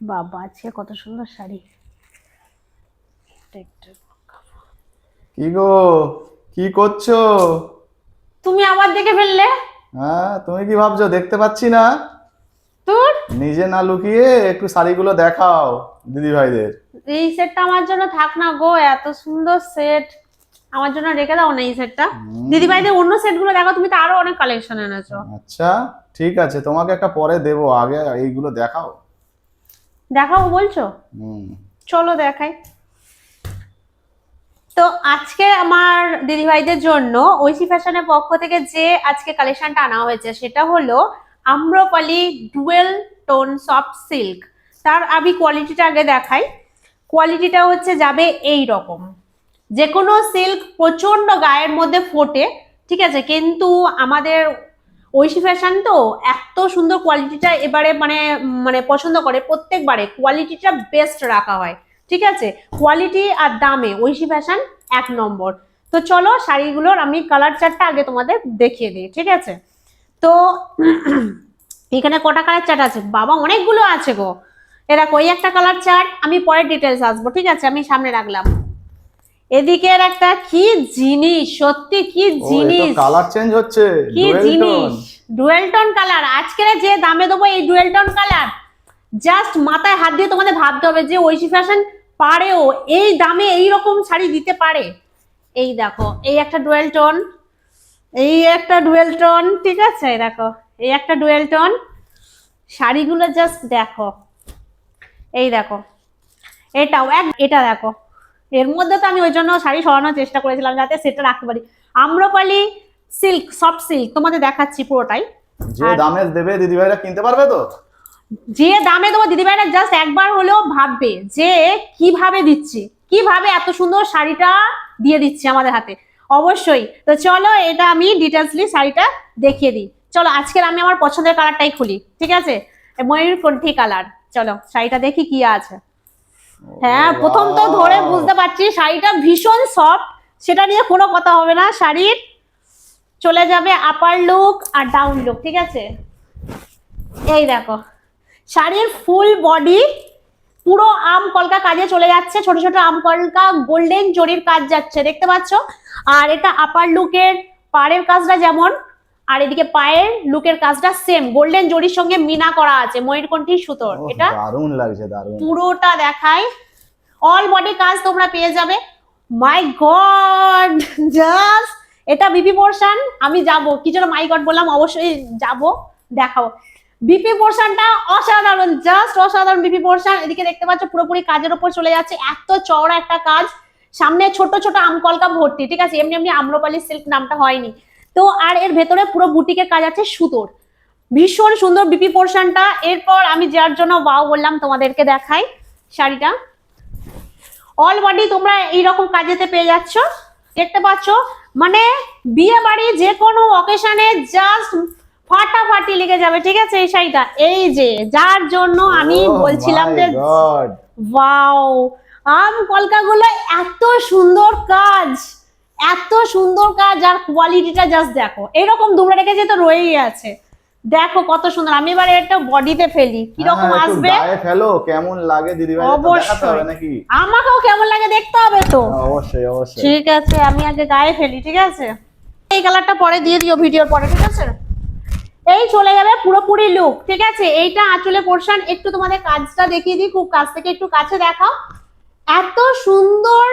বাবা আজকে কত সুন্দর শাড়ি। কি গো? কি করছ? তুমি আবার দেখে ফেললে? হ্যাঁ তুমি কি ভাবছ? দেখতে পাচ্ছি না। তোর? নিজে না লুকিয়ে একটু শাড়িগুলো দেখাও দিদি ভাইদের এই সেটটা আমার জন্য থাক না গো এত সুন্দর সেট। আমার জন্য রেখে দাও না এই সেটটা। দিদি ভাইদের অন্য সেটগুলো দেখো তুমি তো আরও অনেক কালেকশন এনেছো। আচ্ছা ঠিক আছে তোমাকে একটা পরে দেবো। আগে এইগুলো দেখাও। দেখাবো বলছো? চলো দেখাই। তো আজকে আমার দিদিভাইদের জন্য ঐশী ফ্যাশনের পক্ষ থেকে যে আজকে কালেকশনটা আনা হয়েছে সেটা হলো Amrapali dual tone soft silk. তার আমি কোয়ালিটিটা আগে দেখাই। কোয়ালিটিটা হচ্ছে যাবে এই রকম যে কোনো সিল্ক প্রচণ্ড গায়ের মধ্যে ফোটে ঠিক আছে? কিন্তু আমাদের ঐশী ফ্যাশন তো এত সুন্দর কোয়ালিটিটা এবারে মানে মানে পছন্দ করে প্রত্যেকবারে। কোয়ালিটিটা বেস্ট রাখা হয়। ঠিক আছে? কোয়ালিটি আর দামে ঐশী ফ্যাশন এক নম্বর। তো চলো শাড়িগুলোর আমি কালার চার্টটা আগে তোমাদের দেখিয়ে দিই। ঠিক আছে? তো এখানে কটা কালার চার্ট আছে? বাবা, অনেকগুলো আছে গো। এরা কই একটা কালার চার্ট আমি পরে ডিটেলস আসব। ঠিক আছে? আমি সামনে রাখলাম। এদিকের একটা কি জিনিস? সত্যি কি জিনিস? কালার চেঞ্জ হচ্ছে কি জিনিস? Tone। ডুয়েল টোন কালার আজকের যে দামে দেবো এই ডুয়েল টোন কালার জাস্ট মাথায় হাত দিয়ে তোমাদের ভাবতে হবে যে ঐশী ফ্যাশন পারেও এই দামে এই রকম শাড়ি দিতে পারে। এই দেখো এই একটা ডুয়েল টোন এই একটা ডুয়েল টোন ঠিক আছে? দেখো এই একটা ডুয়েল টোন শাড়িগুলো জাস্ট দেখো। এই দেখো এটাও এক এটা দেখো। এর মধ্যে তো আমি ওই জন্য শাড়ি সরানোর চেষ্টা করেছিলাম যাতে সেটা রাখতে পারি। আম্রপালি সিল্ক সফট সিল্ক তোমাদের দেখাচ্ছি পুরোটাই। যে দামে দেবে দিদি ভাইরা কিনতে পারবে তো? যে দামে দেবো দিদিভাইরা জাস্ট একবার হলেও ভাববে যে কীভাবে দিচ্ছি কীভাবে এত সুন্দর শাড়িটা দিয়ে দিচ্ছি আমাদের হাতে। অবশ্যই তো চলো এটা আমি ডিটেলসলি শাড়িটা দেখিয়ে দিই। চলো আজকের আমি আমার পছন্দের কালারটাই খুলি ঠিক আছে? ময়ূর কণ্ঠী কালার চলো শাড়িটা দেখি কি আছে। হ্যাঁ প্রথম তো ধরে বুঝতে পারছি শাড়িটা ভীষণ সফট সেটা নিয়ে কোনো কথা হবে না শাড়ির চলে যাবে আপার লুক আর ডাউন লুক ঠিক আছে? এই দেখো শাড়ির ফুল বডি পুরো আম কলকা কাজে চলে যাচ্ছে ছোট ছোট আম কলকা গোল্ডেন জরির কাজ যাচ্ছে দেখতে পাচ্ছ? আর এটা আপার লুকের পাড়ের কাজটা যেমন আর এদিকে পায়ের লুকের কাজটা সেম গোল্ডেন জরির সঙ্গে মিনা করা আছে ময়ূরকণ্ঠী সুতোর। এটা দারুণ লাগছে দারুণ। পুরোটা দেখায়। অল বডি কাজ তোমরা পেয়ে যাবে। মাই গড জাস্ট এটা বিপি পোর্শন আমি যাব। কি জন্য মাই গড বললাম? অবশ্যই যাব দেখাবো। বিপি পোর্শনটা অসাধারণ জাস্ট অসাধারণ বিপি পোর্শন এদিকে দেখতে পাচ্ছ পুরোপুরি কাজের উপর চলে যাচ্ছে। এত চওড়া একটা কাজ। সামনে ছোট ছোট আমকলকা ভর্তি ঠিক আছে? এমনি এমনি আম্রপালি সিল্ক নামটা হয়নি। তো আর এর ভেতরে পুরো বুটিকের কাজ আছে সুতোর। ভীষণ সুন্দর বিপি পোর্শনটা। এরপর আমি যার জন্য ওয়াও বললাম তোমাদেরকে দেখাই শাড়িটা। অল বডি তোমরা এইরকম কাজেতে পেয়ে যাচ্ছ। দেখতে পাচ্ছ মানে বিয়ে বাড়ি যে কোনো অকেশনে জাস্ট ফাটাফাটি লেগে যাবে ঠিক আছে এই শাড়িটা? এই যে যার জন্য আমি Oh বলছিলাম যে! ওয়াও! আম কলকাগুলো এত সুন্দর কাজ! এত সুন্দর কাজ আর কোয়ালিটিটা জাস্ট দেখো। এরকম দুমড়ে রেখেছে তো রয়েই আছে। দেখো কত সুন্দর। আমি এবার একটা বডিতে ফেলি। কীরকম হ্যাঁ, একটু আসবে? গায়ে ফেলো কেমন লাগে দিদি ভাই? দেখাতে। হবে নাকি? আমাকেও কেমন লাগে দেখতে হবে তো। হ্যাঁ, অবশ্যই অবশ্যই। ঠিক আছে আমি আগে গায়ে ফেলি ঠিক আছে? এই কালারটা পরে দিয়ে দিও ভিডিওর পরে ঠিক আছে? এই চলে যাবে পুরোপুরি লুক ঠিক আছে? এইটা আঁচলে পোর্শন একটু তোমাদের কাজটা দেখিয়ে দিই খুব কাছ থেকে একটু কাছে দেখাও। এত সুন্দর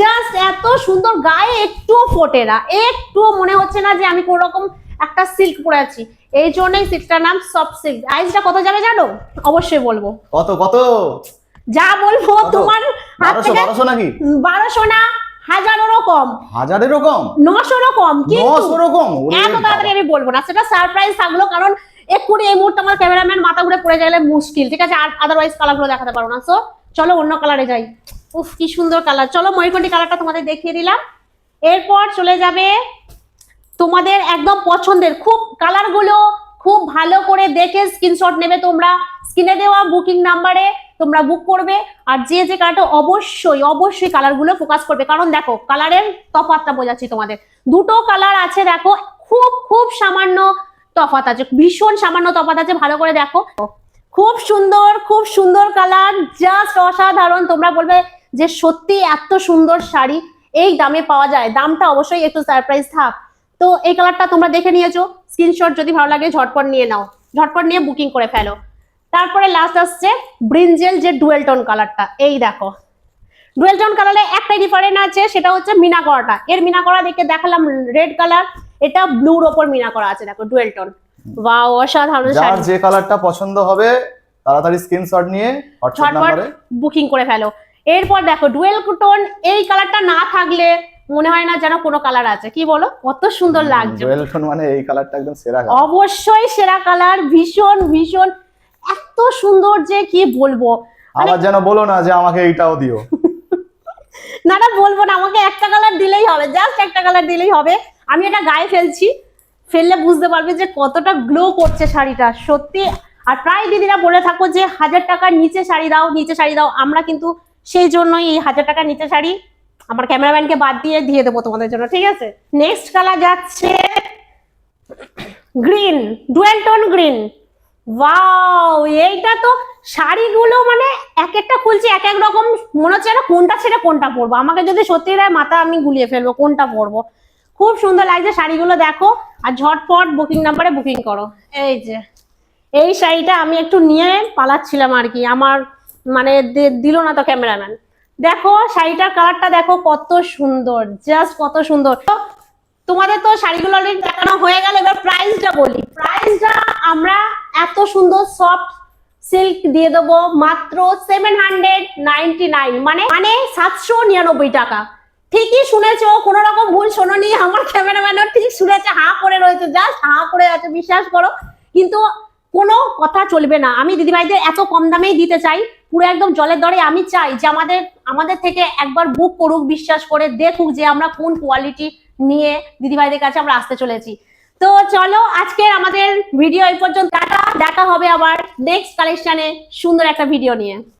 জাস্ট এত সুন্দর গায়ে একটুও ফোটে না একটুও মনে হচ্ছে না যে আমি কোনো রকম একটা সিল্ক পরে আছি। এই জন্যই সিল্কটার নাম সফট সিল্ক আইসটা কত যাবে জানো? অবশ্যই বলব। কত কত? যা বলব তোমার হাত থেকে বারোশো নাকি? বারোশো না হাজারেরও কম। হাজারেরও কম? নশোরও কম কিন্তু নশোরও কম? ওরে এত তাড়াতাড়ি আমি বলব না সেটা সারপ্রাইজ থাকল কারণ এক্ষুনি এই মুহূর্তে আমার ক্যামেরাম্যান মাথা ঘুরে পড়ে গেলে মুশকিল ঠিক আছে? আর আদারওয়াইজ কালারগুলো দেখাতে পারব না সো চলো অন্য কালারে যাই। উফ, কি সুন্দর কালার চলো ময়ূরকণ্ঠী কালারটা তোমাদের দেখিয়ে দিলাম। এরপর চলে যাবে তোমাদের একদম পছন্দের, খুব কালারগুলো খুব ভালো করে দেখে স্ক্রিনশট নেবে তোমরা। স্ক্রিনে দেওয়া বুকিং নাম্বারে তোমরা বুক করবে। আর যে যে কালারটা অবশ্যই অবশ্যই কালারগুলো ফোকাস করবে। কারণ দেখো কালারের তফাতটা বোঝাচ্ছি তোমাদের। দুটো কালার আছে দেখো, খুব খুব সামান্য তফাত আছে, ভীষণ সামান্য তফাত আছে, ভালো করে দেখো। খুব সুন্দর খুব সুন্দর কালার জাস্ট অসাধারণ। তোমরা বলবে যে সত্যি এত সুন্দর শাড়ি এই দামে পাওয়া যায়। দামটা অবশ্যই একটু সারপ্রাইজ থাক। তো এই কালারটা তোমরা দেখে নিয়েছো। স্ক্রিনশট যদি ভালো লাগে, ঝটপট নিয়ে নাও। ঝটপট নিয়ে বুকিং করে ফেলো। তারপরে লাস্ট আসছে ব্রিঞ্জেল যে ডুয়েল টোন কালারটা এই দেখো। ডুয়েল টোন কালারে একটাই ডিফারেন্ট আছে, সেটা হচ্ছে মিনা করাটা এর মিনা করা দেখে দেখালাম রেড কালার এটা ব্লুর ওপর মিনা করা আছে। দেখো ডুয়েল টোন ওয়াও অসাধারণ যার যে কালারটা পছন্দ হবে তাড়াতাড়ি স্ক্রিনশট নিয়ে হোয়াটসঅ্যাপ নাম্বারে বুকিং করে ফেলো। এরপর দেখো ডুয়েল টোন এই কালারটা না থাকলে মনে হয় না যেন কোনো কালার আছে। কি বলো? কত সুন্দর লাগছে। জুয়েল টোন মানে এই কালারটা একদম সেরা কালার অবশ্যই সেরা কালার ভীষণ ভীষণ। এত সুন্দর যে কি বলব? মানে আবার যেন বলো না যে আমাকে এইটাও দিও। না না বলব না আমাকে একটা কালার দিলেই হবে জাস্ট একটা কালার দিলেই হবে। আমি এটা গায়ে ফেলছি। ফেললে বুঝতে পারবে যে কতটা গ্লো করছে শাড়িটা। সত্যি, আর প্রায় দিদিরা বলে থাকো যে, হাজার টাকার নিচে শাড়ি দাও, নিচে শাড়ি দাও। আমরা কিন্তু সেই জন্যই এই হাজার টাকার নিচে শাড়ি আমার ক্যামেরাম্যানকে বাদ দিয়ে দিয়ে দেবো তোমাদের জন্য, ঠিক আছে? নেক্সট কালার যাচ্ছে green dual tone green wow এইটা তো শাড়িগুলো মানে এক একটা খুলছি, এক এক রকম। মনে হচ্ছে না কোনটা ছেড়ে কোনটা পরবো। আমাকে যদি সত্যি দেয় মাথা আমি গুলিয়ে ফেলব, কোনটা পরবো? খুব সুন্দর লাগছে শাড়িগুলো দেখো। আর ঝটপট বুকিং নাম্বারে বুকিং করো। এই যে। এই শাড়িটা আমি একটু নিয়ে পালাচ্ছিলাম আর কি। আমার মানে দিল না তো ক্যামেরাম্যান দেখো শাড়িটার কালারটা দেখো কত সুন্দর জাস্ট কত সুন্দর। তোমাদের তো শাড়িগুলো অলরেডি দেখানো হয়ে গেল এবার প্রাইসটা বলি। প্রাইসটা আমরা এত সুন্দর সফট সিল্ক দিয়ে দেবো মাত্র সেভেন হান্ড্রেড নাইনটি নাইন মানে মানে সাতশো নিরানব্বই টাকা। ঠিকই শুনেছো কোনো রকম ভুল শোনোনি, আমার ক্যামেরাম্যানও ঠিক শুনেছে, হাঁ করে রয়েছে জাস্ট হাঁ করে আছে, বিশ্বাস করো। কিন্তু কোনো কথা চলবে না। আমি দিদিভাইদের এত কম দামেই দিতে চাই, পুরো একদম জলের দরে আমি চাই যে আমাদের আমাদের থেকে একবার বুক করুক, বিশ্বাস করে দেখুক যে আমরা কোন কোয়ালিটি নিয়ে দিদিভাইদের কাছে আমরা আসতে চলেছি। তো চলো, আজকের আমাদের ভিডিও এই পর্যন্ত দেখা হবে আবার নেক্সট কালেকশনে সুন্দর একটা ভিডিও নিয়ে।